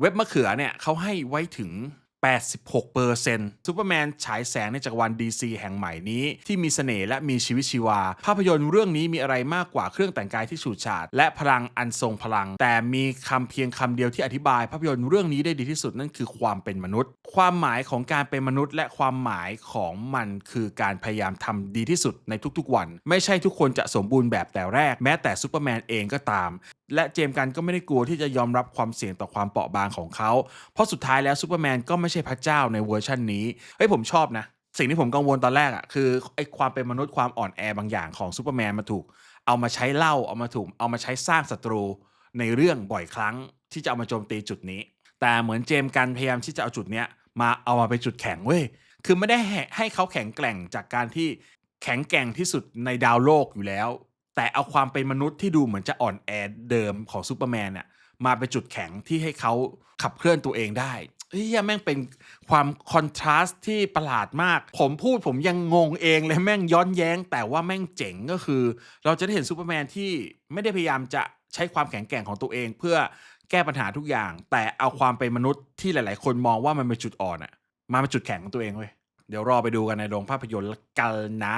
เว็บมะเขือเนี่ยเขาให้ไว้ถึง 86%ซูเปอร์แมนฉายแสงในจักรวาล DC แห่งใหม่นี้ ที่มีเสน่ห์และมีชีวิตชีวา ภาพยนตร์เรื่องนี้มีอะไรมากกว่าเครื่องแต่งกายที่ฉูดฉาด และพลังอันทรงพลัง แต่มีคำเพียงคำเดียวที่อธิบาย ภาพยนตร์เรื่องนี้ได้ดีที่สุดนั่นคือความเป็นมนุษย์ ความหมายของการเป็นมนุษย์ และความหมายของมันคือการพยายามทำดีที่สุดในทุกๆวัน ไม่ใช่ทุกคนจะสมบูรณ์แบบแต่แรก แม้แต่ซูเปอร์แมนเองก็ตามและเจมส์กันก็ไม่ได้กลัวที่จะยอมรับความเสี่ยงต่อความเปราะบางของเขา เพราะสุดท้ายแล้วซูเปอร์แมนก็ไม่ใช่พระเจ้าในเวอร์ชันนี้เฮ้ยผมชอบนะ สิ่งที่ผมกังวลตอนแรกอะ่ะคือไอ้ความเป็นมนุษย์ความอ่อนแอบางอย่างของซูเปอร์แมนมาถูก เอามาใช้เล่าเอามาถูก เอามาใช้สร้างศัตรูในเรื่องบ่อยครั้ง ที่จะเอามาโจมตีจุดนี้ แต่เหมือนเจมส์กันพยายามที่จะเอาจุดเนี้ยมาเอามาเป็นจุดแข็งเว้ยคือไม่ได้ให้ให้เขาแข็งแกร่งจากการที่แข็งแกร่งที่สุดในดาวโลกอยู่แล้ว แต่เอาความเป็นมนุษย์ที่ดูเหมือนจะอ่อนแอเดิมของซูเปอร์แมนเนี่ยมาเป็นจุดแข็งที่ให้เขาขับเคลื่อนตัวเองได้เฮ้ยแม่งเป็นความคอนทราสต์ที่ประหลาดมาก ผมพูดผมยังงงเองเลยแม่งย้อนแย้ง แต่ว่าแม่งเจ๋งก็คือ เราจะได้เห็นซูเปอร์แมนที่ไม่ได้พยายามจะใช้ความแข็งแกร่งของตัวเอง เพื่อแก้ปัญหาทุกอย่าง แต่เอาความเป็นมนุษย์ที่หลาย ๆ คนมองว่ามันเป็นจุดอ่อนอะมาเป็นจุดแข็งของตัวเองเว้ยเดี๋ยวรอไปดูกันในโรงภาพยนตร์ละกันนะ